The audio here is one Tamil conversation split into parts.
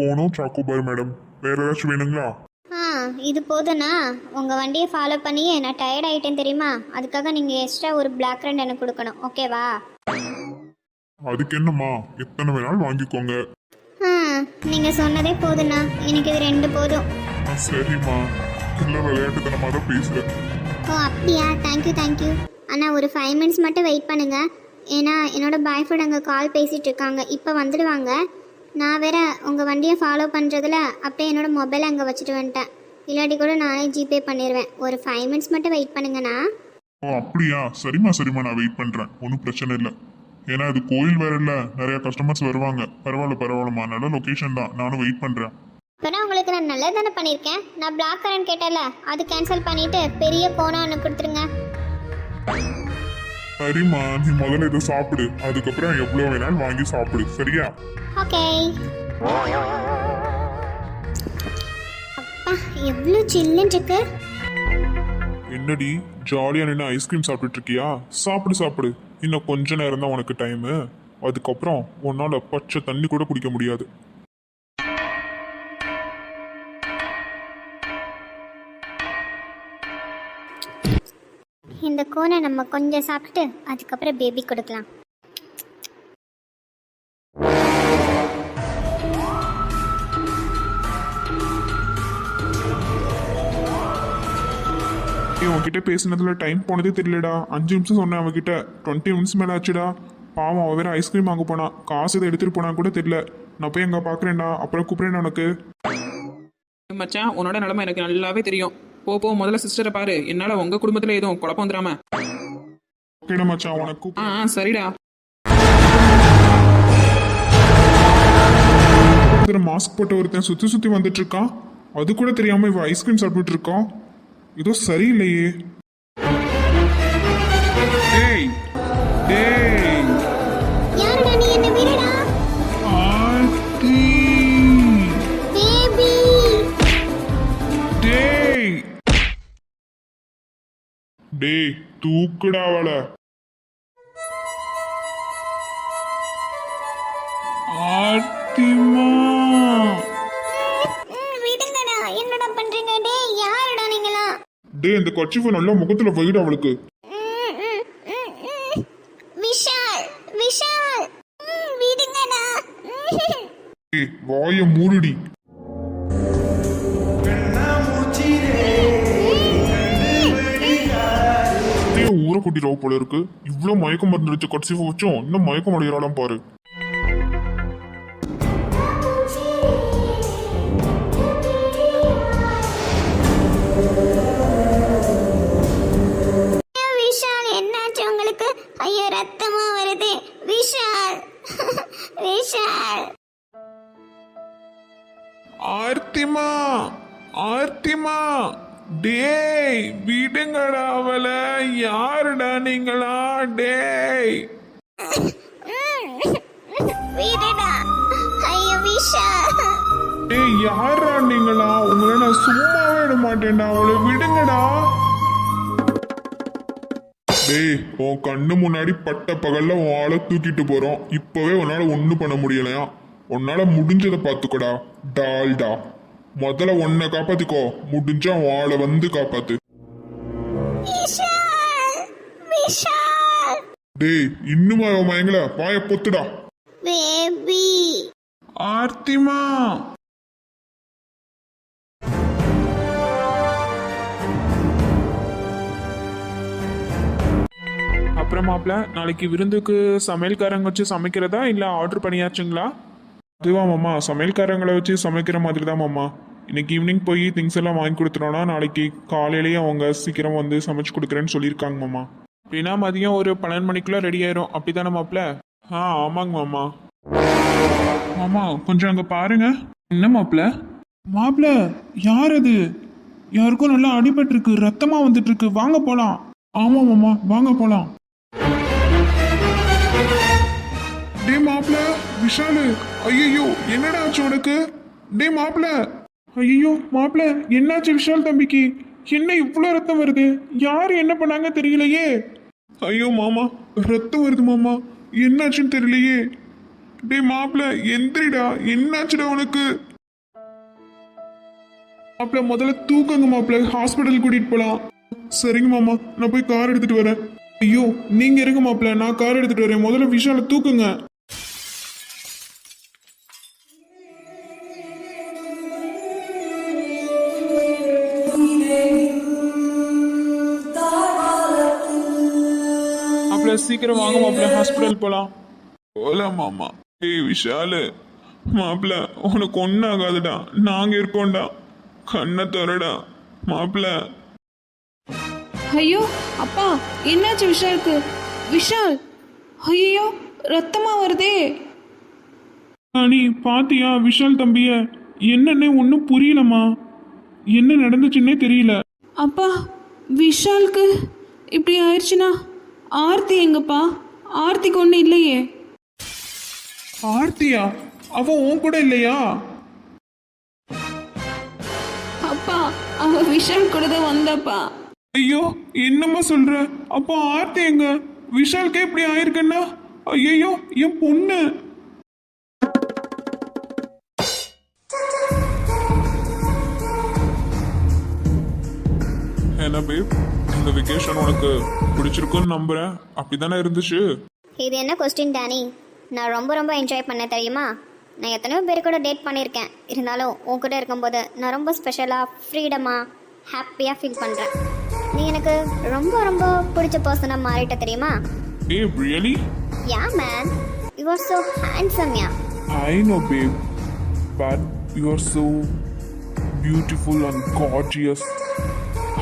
கோனும் சாக்கோபார் மேடம் வேற ஏதாச்சும் வேணுங்களா? ஆ இது போதும்ண்ணா. உங்கள் வண்டியை ஃபாலோ பண்ணியே நான் டயர்ட் ஆகிட்டேன் தெரியுமா? அதுக்காக நீங்கள் எக்ஸ்ட்ரா ஒரு பிளாக் ரெண்ட் எனக்கு கொடுக்கணும். ஓகேவா அதுக்கு என்னம்மா? எத்தனை வேணாலும் வாங்கிக்கோங்க. ஆ நீங்கள் சொன்னதே போதும்ண்ணா. எனக்கு இது ரெண்டு போதும். ஆ, சரிம்மா. இல்லை விளையாட்டுத்தனமாக தான் பேசுகிறேன் ஓ அப்படியா? தேங்க்யூ தேங்க்யூ அண்ணா ஒரு ஃபைவ் மினிட்ஸ் மட்டும் வெயிட் பண்ணுங்க. ஏன்னா என்னோட பாய் ஃப்ரெண்ட் அங்கே கால் பேசிகிட்டு இருக்காங்க. இப்போ வந்துடுவாங்க. நான் வேற உங்கள் வண்டியை ஃபாலோ பண்ணுறதுல அப்படியே என்னோட மொபைல் அங்கே வச்சுட்டு வந்துட்டேன். இல்லாட்டி கூட நானே ஜிபே பண்ணிடுவேன் ஒரு ஃபைவ் மினிட்ஸ் மட்டும் வெயிட் பண்ணுங்கண்ணா. ஓ அப்படியா? சரிம்மா சரிம்மா நான் வெயிட் பண்ணுறேன் ஒன்றும் பிரச்சனை இல்லை. ஏன்னா இது கோயில் வேற இல்லை. நிறைய கஸ்டமர்ஸ் வருவாங்க. பரவாயில்ல பரவாயில்லம்மா. நல்ல லொக்கேஷன் தான். நானும் வெயிட் பண்ணுறேன் இப்போனா உங்களுக்கு நான் நல்லது தானே பண்ணியிருக்கேன். நான் பிளாக் கரண்ட் கேட்டல அது கேன்சல் பண்ணிவிட்டு பெரிய போனா ஒன்று கொடுத்துருங்க. சரிம்மா நீ முதல்ல இதை சாப்பிடு. அதுக்கப்புறம் எவ்வளோ வேணாலும் வாங்கி சாப்பிடு. சரியா? ஓகே. அப்பா எவ்வளோ சில்லுன்னு இருக்கு. என்னடி ஜாலியாக நின்று ஐஸ்கிரீம் சாப்பிட்டுட்டு இருக்கியா சாப்பிடு சாப்பிடு. இன்னும் கொஞ்ச நேரம் தான் உனக்கு டைமு அதுக்கப்புறம் உன்னால் பச்சை தண்ணி கூட குடிக்க முடியாது. இந்த கோனை நம்ம கொஞ்சம் சாப்பிட்டு அதுக்கப்புறம் பேபி கொடுக்கலாம். உன்கிட்ட பேசினதுல டைம் போனதே தெரியலடா. அஞ்சு நிமிஷம் சொன்னேன் அவகிட்ட. டுவெண்ட்டி மினிட்ஸ் மேலே ஆச்சுடா. பாவம் அவ வேற ஐஸ்கிரீம் வாங்க போனா. காசு இதை எடுத்துட்டு போனா கூட தெரியல. நான் போய் அங்கே பார்க்குறேன்டா அப்புறம் கூப்பிட்றேன் உனக்கு. மச்சான் உன்னோட நிலைமை எனக்கு நல்லாவே தெரியும். போ போ முதல்ல சிஸ்டரை பாரு. என்னால உங்க குடும்பத்துல எதுவும் குழப்பம் வந்துடாம. ஓகேடா மச்சான் உனக்கு ஆ சரிடா. மாஸ்க் போட்ட ஒருத்தன் சுற்றி சுற்றி வந்துட்டு இருக்கான் அது கூட தெரியாம இவ ஐஸ்கிரீம் சாப்பிட்டுட்டு இருக்கான். ஏதோ சரியில்லையே. டேய் டேய். டேய் தூக்குடா அவள. ஆத்திமா விடுங்கடா. என்னடா பண்றீங்க? டேய் யாருடா நீங்களா டேய் இந்த கட்சிஃபை நல்லா முகத்துல வைடு அவளுக்கு. விஷால் விஷால். விடுங்கடா. டேய் வாய மூடுடி. ஊரை கூட்டிடுவா போல இருக்கு. இவ்வளவு மயக்கம் மருந்து வச்ச கட்சிஃபை வச்சோம் இன்னும் மயக்கம் அடைகிறாளாம் பாரு. விஷால் என்னாச்சு உங்களுக்கு? ஐயோ ரத்தமா வருது. விஷால். விஷால். ஆர்த்திமா ஆர்த்திமா. டேய் விடுங்கடா அவள. யாருடா நீங்களா? டேய். விடுடா. ஐயோ விஷால் டேய் யாரா நீங்களா? உங்களை நான் சும்மாவே விட மாட்டேன்டா அவளை. விடுங்கடா. டேய் உன் கண்ணு முன்னாடி பட்ட பகல்ல உன் ஆளை தூக்கிட்டு போறோம். இப்பவே உன்னால ஒண்ணும் பண்ண முடியலையா? உன்னால முடிஞ்சதை பாத்துக்கோடா டால்டா. முதல்ல உன்னை காப்பாத்திக்கோ. முடிஞ்சா உன் ஆளை வந்து காப்பாத்து. டேய் இன்னுமா அவன் மயங்கல? வாய பொத்துடா. பேபி ஆர்த்திமா. அப்புறம் மாப்பிள்ள நாளைக்கு விருந்துக்கு சமையல்காரங்க வச்சு சமைக்கிறதா இல்லை ஆர்டர் பண்ணியாச்சுங்களா? அதுவா மாமா சமையல்காரங்களை வச்சு சமைக்கிற மாதிரி தான் மாமா. இன்னைக்கு ஈவினிங் போய் திங்ஸ் எல்லாம் வாங்கி கொடுத்துட்டோம்னா நாளைக்கு காலையிலேயே அவங்க சீக்கிரம் வந்து சமைச்சு கொடுக்குறேன்னு சொல்லியிருக்காங்க மாமா. அப்படின்னா மதியம் ஒரு பன்னெண்டு மணிக்குள்ள ரெடி ஆயிரும். அப்படிதானே மாப்பிள்ள ஆ ஆமாங்க மாமா. மாமா கொஞ்சம் அங்கே பாருங்க. என்ன மாப்பிள்ள மாப்பிள்ள யார் அது? யாருக்கும் நல்லா அடிபட்டிருக்கு ரத்தமா வந்துட்டு இருக்கு வாங்க போலாம். ஆமா மாமா வாங்க போலாம். டே மாப்பிள விஷாலு. ஐயோ என்னடா ஆச்சு உனக்கு? டே மாப்பிள. ஐயோ மாப்பிள்ள என்னாச்சு விஷால் தம்பிக்கு? என்ன இவ்வளோ ரத்தம் வருது? யார் என்ன பண்ணாங்க தெரியலையே. ஐயோ மாமா ரத்தம் வருது மாமா. என்னாச்சுன்னு தெரியலையே. டேய் மாப்பிள்ள எந்திரிடா. என்னாச்சுடா உனக்கு? மாப்பிள்ள முதல்ல தூக்குங்க மாப்பிள்ள ஹாஸ்பிட்டல் கூட்டிட்டு போலாம். சரிங்க மாமா. நான் போய் கார் எடுத்துட்டு வரேன். ஐயோ நீங்க இருங்க மாப்பிள்ள நான் கார் எடுத்துட்டு வரேன். முதல்ல விஷால தூக்குங்க. மாப்பிள்ள சீக்கிரம் வாங்க மாப்பிள்ள ஹாஸ்பிட்டல் போலாம். போலாம் மாமா. ஏய் விஷாலு மாப்பிள்ள உனக்கு ஒன்றும் ஆகாதுடா நாங்க இருக்கோம்டா. கண்ணை தரடா மாப்பிள்ள ஐயோ அப்பா என்னாச்சு விஷாலுக்கு? விஷால் ஐயோ ரத்தமா வருதே. அனி பாத்தியா விஷால் தம்பிய? என்னன்னே ஒன்றும் புரியலம்மா. என்ன நடந்துச்சுன்னே தெரியல. அப்பா விஷாலுக்கு இப்படி ஆயிடுச்சுன்னா? ஆர்த்தி எங்கப்பா? ஆர்த்திக்கு ஒன்றும் இல்லையே. ஆர்த்தியா? அவ உன் கூட இல்லையா? அப்பா அவ விஷால் கூட தான் வந்தாப்பா. ஐயோ என்னம்மா சொல்ற? அப்போ ஆர்த்தி எங்க? விஷாலுக்கே இப்படி ஆயிருக்குன்னா? ஐயோ என் பொண்ணு. என்ன பேப் இந்த வெக்கேஷன் உனக்கு பிடிச்சிருக்குன்னு நம்புறேன். அப்படிதானே இருந்துச்சு? இது என்ன கொஸ்டின் டேனி நான் ரொம்ப ரொம்ப என்ஜாய் பண்ணேன் தெரியுமா? நான் எத்தனையோ பேர் கூட டேட் பண்ணியிருக்கேன். இருந்தாலும் உன் கூட இருக்கும்போது நான் ரொம்ப ஸ்பெஷலாக ஃப்ரீடமாக ஹாப்பியாக ஃபீல் பண்ணுறேன் நீ எனக்கு ரொம்ப ரொம்ப பிடிச்ச பர்சனாக மாறிட்ட தெரியுமா? ஏய் really yeah man you are so handsome yeah I know, babe, but you're so beautiful and gorgeous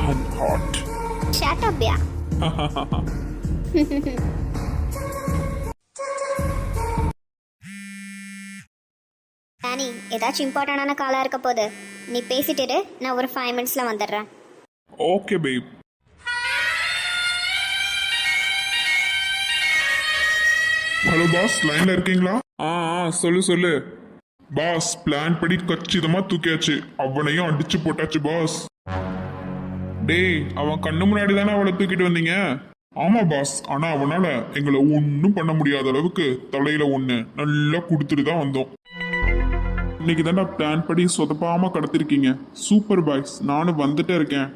and hot. Shut up yeah Danny ஏதாச்சும் இம்பார்ட்டண்டான காலாக இருக்க போது நீ பேசிட்டு இரு, நான் ஒரு ஃபைவ் மினிட்ஸில் வந்துடுறேன். ஓகே பேப் ஹலோ பாஸ் லைன்ல இருக்கீங்களா? ஆ ஆ, சொல்லு சொல்லு. பாஸ் பிளான் படி கச்சிதமா தூக்கியாச்சு. அவனையும் அடிச்சு போட்டாச்சு பாஸ் டேய் அவன் கண்ணு முன்னாடி தானே அவளை தூக்கிட்டு வந்தீங்க? ஆமா பாஸ் ஆனா அவனால எங்களை ஒன்றும் பண்ண முடியாத அளவுக்கு தலையில ஒண்ணு நல்லா கொடுத்துட்டு தான் வந்தோம். இன்னைக்கு தானே பிளான் படி சொதப்பாம கடத்திருக்கீங்க. சூப்பர் பாய்ஸ் நானும் வந்துட்டே இருக்கேன்.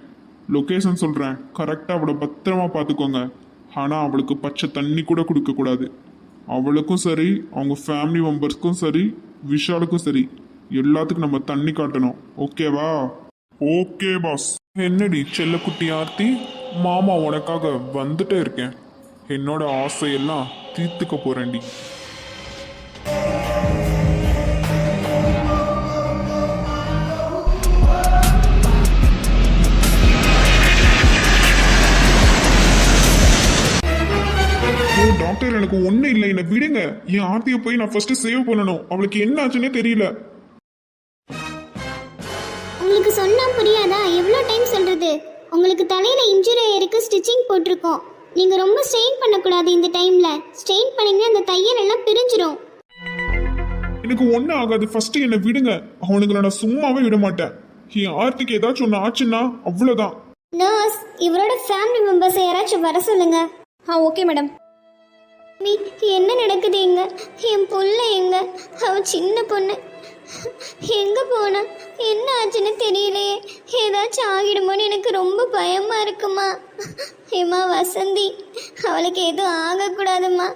லொகேஷன் சொல்றேன். கரெக்டாக அவளை பத்திரமா பார்த்துக்கோங்க. ஆனா அவளுக்கு பச்சை தண்ணி கூட கொடுக்க கூடாது. அவளுக்கும் சரி அவங்க ஃபேமிலி மெம்பர்ஸ்க்கும் சரி விஷாலுக்கும் சரி. எல்லாத்துக்கும் நம்ம தண்ணி காட்டணும். ஓகேவா ஓகே பாஸ் என்னடி செல்லக்குட்டி ஆர்த்தி? மாமா உனக்காக வந்துட்டே இருக்கேன். என்னோட ஆசையெல்லாம் தீர்த்துக்க போறேன்டி. ஓ டாக்டர் எனக்கு ஒன்றும் இல்லை. என்னை விடுங்க. என் ஆர்த்தியை போய் நான் ஃபர்ஸ்ட் சேவ் பண்ணணும். அவளுக்கு என்ன ஆச்சுன்னே தெரியல. உங்களுக்கு சொன்னா புரியாதா எவ்வளோ டைம் சொல்றது? உங்களுக்கு தலையில இன்ஜுரி இருக்கு ஸ்டிச்சிங் போட்டிருக்கோம். நீங்க ரொம்ப ஸ்ட்ரெயின் பண்ணக்கூடாது இந்த டைம்ல ஸ்ட்ரெயின் பண்ணீங்கன்னா அந்த தையல் எல்லாம் பிரிஞ்சிரும். எனக்கு ஒன்றும் ஆகாது. ஃபர்ஸ்ட் என்னை விடுங்க. அவனுங்களை நான் சும்மாவே விட மாட்டேன். என் ஆர்த்திக்கு ஏதாச்சும் ஒன்று ஆச்சுன்னா அவ்வளோதான் நர்ஸ் இவரோட ஃபேமிலி மெம்பர்ஸ் யாராச்சும் வர சொல்லுங்க. ஆ ஓகே மேடம் நீ என்ன நடக்குது எங்க என் புள்ள எங்க? அவ சின்ன பொண்ணு. எங்க போனா? என்ன ஆச்சுன்னு தெரியலையே. ஏதாச்சும் ஆகிடுமோன்னு எனக்கு ரொம்ப பயமா இருக்குமா? ஏமா வசந்தி அவளுக்கு எதுவும் ஆகக்கூடாதும்மா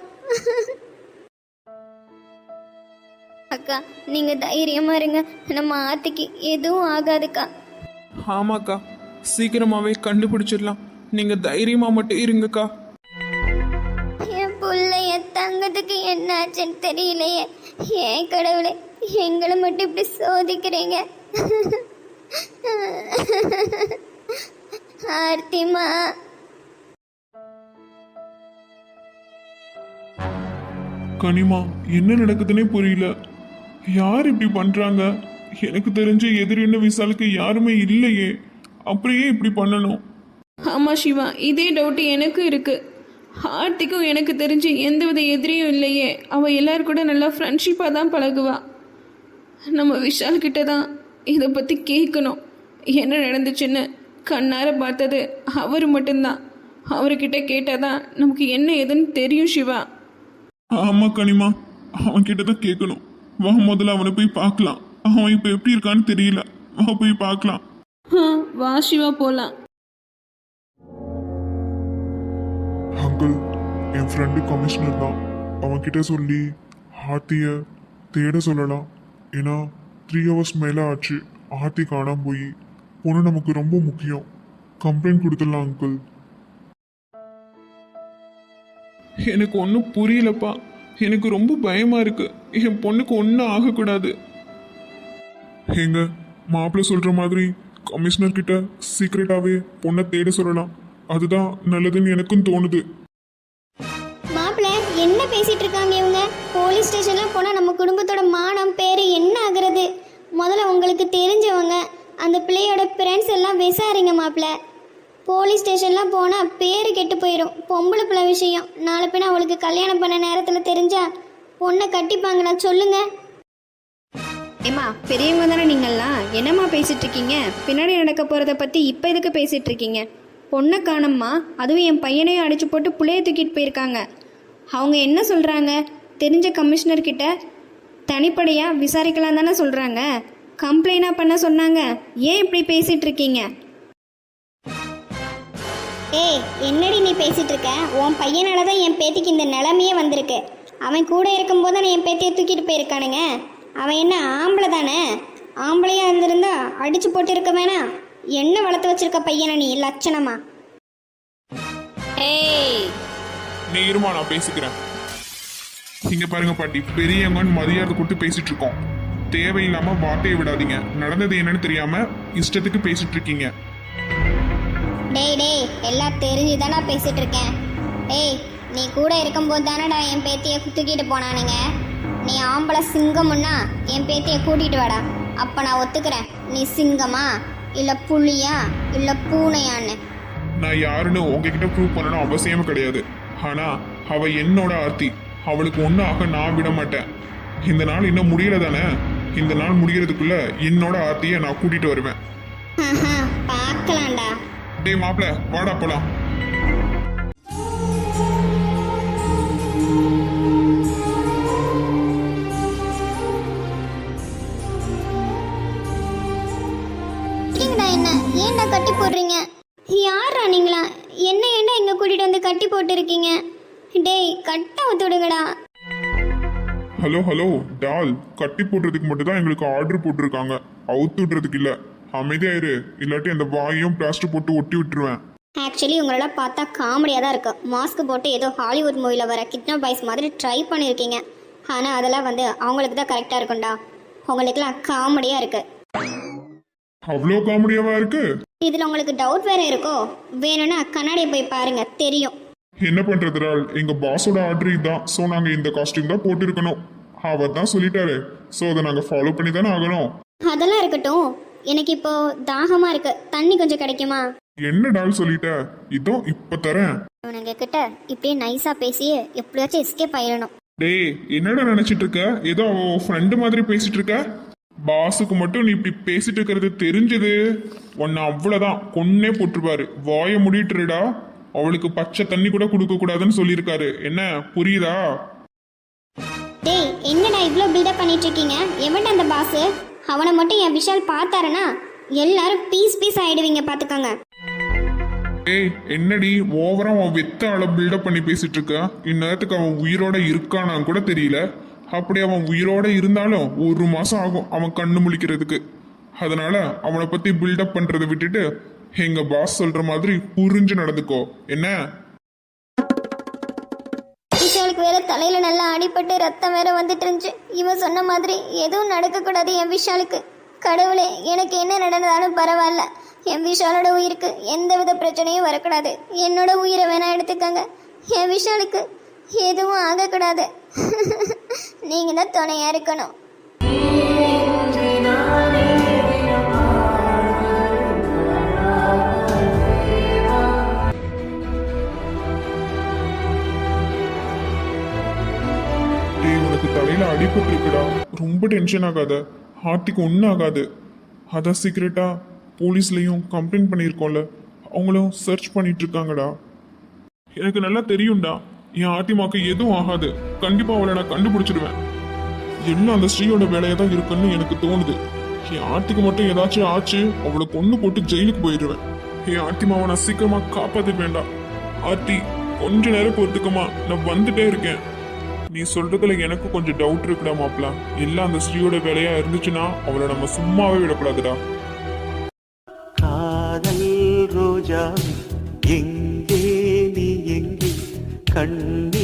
அக்கா நீங்க தைரியமா இருங்க. நம்ம ஆத்திக்கு எதுவும் ஆகாதுக்கா. ஆமாக்கா சீக்கிரமாவே கண்டுபிடிச்சிடலாம். நீங்க தைரியமா மட்டும் இருங்கக்கா. என் புள்ள என் தங்கத்துக்கு என்ன ஆச்சுன்னு தெரியலையே. ஏன் கடவுளே. எங்களை மட்டும் இப்படி சோதிக்கிறீங்க? ஆர்த்திமா. கனிமா என்ன நடக்குதுன்னே புரியல. யார் இப்படி பண்றாங்க? எனக்கு தெரிஞ்ச எதிரின்னு விசாலுக்கு யாருமே இல்லையே. அப்படியே இப்படி பண்ணணும்? ஆமா சிவா இதே டவுட் எனக்கும் இருக்கு. ஆர்த்திக்கும் எனக்கு தெரிஞ்சு எந்தவித எதிரியும் இல்லையே. அவ எல்லாரும் கூட நல்லா ஃப்ரெண்ட்ஷிப்பாக தான் பழகுவா. நம்ம விஷால் கிட்ட தான் இதை பற்றி கேட்கணும் என்ன நடந்துச்சுன்னு கண்ணார பார்த்தது அவர் மட்டும்தான். அவர்கிட்ட கேட்டால் தான் நமக்கு என்ன ஏதுன்னு தெரியும் சிவா. ஆமா கனிமா அவன் கிட்ட தான் கேட்கணும் வா முதல்ல அவனை போய் பார்க்கலாம். அவன் இப்போ எப்படி இருக்கான்னு தெரியல. வா போய் பார்க்கலாம். வா சிவா போகலாம் அங்கிள் என் ஃப்ரெண்டு கமிஷனர் தான். அவன்கிட்ட சொல்லி ஆர்த்திய தேட சொல்லலாம். ஏன்னா த்ரீ ஹவர்ஸ் மேலே ஆச்சு. ஆர்த்தி காணாம போய். பொண்ணு நமக்கு ரொம்ப முக்கியம். கம்ப்ளைண்ட் கொடுத்துடலாம் அங்கிள் எனக்கு ஒன்றும் புரியலப்பா. எனக்கு ரொம்ப பயமா இருக்கு. என் பொண்ணுக்கு ஒன்றும் ஆகக்கூடாது. ஏங்க மாப்பிள்ளை சொல்ற மாதிரி கமிஷனர் கிட்ட சீக்கிரட்டாவே பொண்ணை தேட சொல்லலாம். அதுதான் நல்லதுன்னு எனக்கும் தோணுது. போலீஸ் ஸ்டேஷன்லாம் போனால் நம்ம குடும்பத்தோட மானம் பேர் என்ன ஆகுறது? முதல்ல உங்களுக்கு தெரிஞ்சவங்க அந்த பிள்ளையோட ஃப்ரெண்ட்ஸ் எல்லாம் விசாரிங்க மாப்பிள்ள போலீஸ் ஸ்டேஷன்லாம் போனால் பேர் கெட்டு போயிடும் பொம்பளை பிள்ளை விஷயம். நாளை பின்ன அவளுக்கு கல்யாணம் பண்ண நேரத்தில் தெரிஞ்சா பொண்ணை கட்டிப்பாங்களா சொல்லுங்க. ஏம்மா பெரியவங்க தானே நீங்கள்லாம்? என்னம்மா பேசிட்டு இருக்கீங்க? பின்னாடி நடக்க போகிறத பற்றி இப்போ எதுக்கு பேசிட்டு இருக்கீங்க? பொண்ணை காணம்மா. அதுவும் என் பையனையும் அடிச்சு போட்டு புள்ளைய தூக்கிட்டு போயிருக்காங்க. அவங்க என்ன சொல்கிறாங்க தெரிஞ்ச கமிஷனர் கிட்ட தனிப்படையாக விசாரிக்கலாம் தானே சொல்கிறாங்க கம்ப்ளைண்டாக பண்ண சொன்னாங்க. ஏன் இப்படி பேசிட்டு இருக்கீங்க? ஏய் என்னடி நீ பேசிட்டு இருக்க? உன் பையனால தான் என் பேத்திக்கு இந்த நிலைமையே வந்திருக்கு. அவன் கூட இருக்கும்போது தான் என் பேத்தியை தூக்கிட்டு போயிருக்கானுங்க. அவன் என்ன ஆம்பளை தானே? ஆம்பளையா இருந்திருந்தா அடிச்சு போட்டு இருக்க வேணாம் என்ன வளர்த்து வச்சிருக்க பையனை நீ லட்சணமா? ஏய். நீ இருமா நான் பேசிக்கிறேன். இங்க பாருங்க பாட்டி பெரியவங்கன்னு மரியாதை கொடுத்து பேசிட்டு இருக்கோம். தேவையில்லாம வார்த்தையை விடாதீங்க. நடந்தது என்னன்னு தெரியாம இஷ்டத்துக்கு பேசிட்டு இருக்கீங்க. டேய் டேய் எல்லாம் தெரிஞ்சு தானே பேசிட்டு இருக்கேன். டேய் நீ கூட இருக்கும்போது தானடா என் பேத்தியை தூக்கிட்டு போனானுங்க. நீ ஆம்பளை சிங்கம்னா என் பேத்தியை கூட்டிட்டு வாடா. அப்ப நான் ஒத்துக்கிறேன். நீ சிங்கமா? இல்ல புலியா? இல்ல பூனையான்னு? நான் யாருன்னு உங்ககிட்ட ப்ரூவ் பண்ணணும் அவசியமே கிடையாது. ஆனா அவ என்னோட ஆர்த்தி. அவளுக்கு ஒன்றும் ஆக நான் விட மாட்டேன். இந்த நாள் இன்னும் முடியல தானே இந்த நாள் முடியறதுக்குள்ள என்னோட ஆர்த்தியை நான் கூட்டிட்டு வருவேன். டே டேய் மாப்பிள வாடா போலாம். என்ன ஏன்டா கட்டி போடுறீங்க? யாரா நீங்களா? என்ன என்ன இங்க கூட்டிட்டு வந்து கட்டி போட்டுருக்கீங்க? டேய் கட்ட ஒத்து விடுங்கடா. ஹலோ ஹலோ டால் கட்டி போடுறதுக்கு மட்டும் தான் எங்களுக்கு ஆர்டர் போட்டிருக்காங்க. அவுத்து விடுறதுக்கு இல்ல. அமைதியா இரு. இல்லாட்டி அந்த வாயும் பிளாஸ்டர் போட்டு ஒட்டி விட்டுருவேன். ஆக்சுவலி உங்களெல்லாம் பார்த்தா காமெடியாக தான் இருக்கு. மாஸ்க் போட்டு ஏதோ ஹாலிவுட் மூவியில் வர கிட்னாப் பாய்ஸ் மாதிரி ட்ரை பண்ணியிருக்கீங்க ஆனால் அதெல்லாம் வந்து அவங்களுக்கு தான் கரெக்டாக இருக்கும்டா. உங்களுக்குலாம் காமெடியாக இருக்கு. அவ்வளோ காமெடியாவா இருக்கு? இதில் உங்களுக்கு டவுட் வேற இருக்கோ? வேணும்னா கண்ணாடியை போய் பாருங்க. தெரியும். என்ன பண்றது டால் எங்க பாஸோட ஆர்டர் இதுதான் ஸோ நாங்க இந்த காஸ்டியூம் தான் போட்டிருக்கணும். அவர் தான் சொல்லிட்டாரு. ஸோ அதை நாங்க ஃபாலோ பண்ணி தானே ஆகணும். அதெல்லாம் இருக்கட்டும். எனக்கு இப்போ தாகமாக இருக்கு. தண்ணி கொஞ்சம் கிடைக்குமா? என்ன டால் சொல்லிட்ட? இதோ இப்ப தரேன். இவனுங்க கிட்ட இப்படியே நைஸாக பேசி எப்படியாச்சும் எஸ்கேப் ஆயிடணும். டேய் என்னடா நினைச்சிட்டு இருக்க? ஏதோ அவ ஃப்ரெண்டு மாதிரி பேசிட்டு இருக்க? பாஸுக்கு மட்டும் நீ இப்படி பேசிட்டு இருக்கிறது தெரிஞ்சது. உன்னை அவ்வளவுதான். கொன்னே போட்டிருப்பாரு வாய முடிட்டுருடா. அவளுக்கு பச்சை தண்ணி கூட கொடுக்க கூடாதுன்னு சொல்லியிருக்காரு. என்ன புரியுதா? டேய் என்னடா இவ்வளோ பில்டப் பண்ணிட்டு இருக்கீங்க எவன்டா அந்த பாஸ் அவனை மட்டும் என் விஷால் பார்த்தாருன்னா எல்லாரும் பீஸ் பீஸ் ஆயிடுவீங்க பார்த்துக்கோங்க ஏய் என்னடி ஓவரா அவன் வெத்த ஆள பில்டப் பண்ணி பேசிட்டு இருக்க இந்நேரத்துக்கு அவன் உயிரோட இருக்கானான்னு கூட தெரியல. அப்படி அவன் உயிரோட இருந்தாலும் ஒரு மாசம் ஆகும் அவன் கண்ணு முழிக்கிறதுக்கு. அதனால அவனை பத்தி பில்டப் பண்றதை விட்டுட்டு எங்க பாஸ் சொல்ற மாதிரி புரிஞ்சு நடந்துக்கோ. என்ன? விஷாலுக்கு வேற தலையில நல்லா அடிபட்டு ரத்தம் வேற வந்துட்டு இருந்துச்சு. இவன் சொன்ன மாதிரி எதுவும் நடக்கக்கூடாது என் விஷாலுக்கு. கடவுளே எனக்கு என்ன நடந்தாலும் பரவாயில்ல. என் விஷாலோட உயிருக்கு எந்த வித பிரச்சனையும் வரக்கூடாது. என்னோட உயிரை வேணா எடுத்துக்கங்க. என் விஷாலுக்கு எதுவும் ஆகக்கூடாது. நீங்க தான் துணையா இருக்கணும். உனக்கு இருக்குடா ரொம்ப டென்ஷன் ஆகாத. ஹார்ட்டிக்கு ஒன்றும் ஆகாது. அதான் சீக்ரெட்டாக போலீஸ்லேயும் கம்ப்ளைண்ட் பண்ணியிருக்கோம்ல. அவங்களும் சர்ச் பண்ணிட்டு இருக்காங்கடா எனக்கு நல்லா தெரியும்டா. என் ஆத்திமாக்கு எதுவும் ஆகாது. கண்டிப்பாக அவளை நான் கண்டுபிடிச்சிடுவேன். எல்லாம் அந்த ஸ்ரீயோட வேலையை தான் இருக்குன்னு எனக்கு தோணுது. என் ஆர்த்திக்கு மட்டும் ஏதாச்சும் ஆச்சு அவளை கொண்டு போட்டு ஜெயிலுக்கு போயிடுவேன். என் ஆர்த்திமாவை நான் சீக்கிரமா காப்பாத்த வேண்டாம் ஆர்த்தி கொஞ்ச நேரம் பொறுத்துக்கமா நான் வந்துட்டே இருக்கேன். நீ சொல்றதுல எனக்கு கொஞ்சம் டவுட் இருக்குடா மாப்பிளா எல்லாம் அந்த ஸ்ரீயோட வேலையா இருந்துச்சுன்னா அவளை நம்ம சும்மாவே விடக்கூடாதுடா. காதல் ரோஜா எங்கே நீ எங்கே? கண்ணே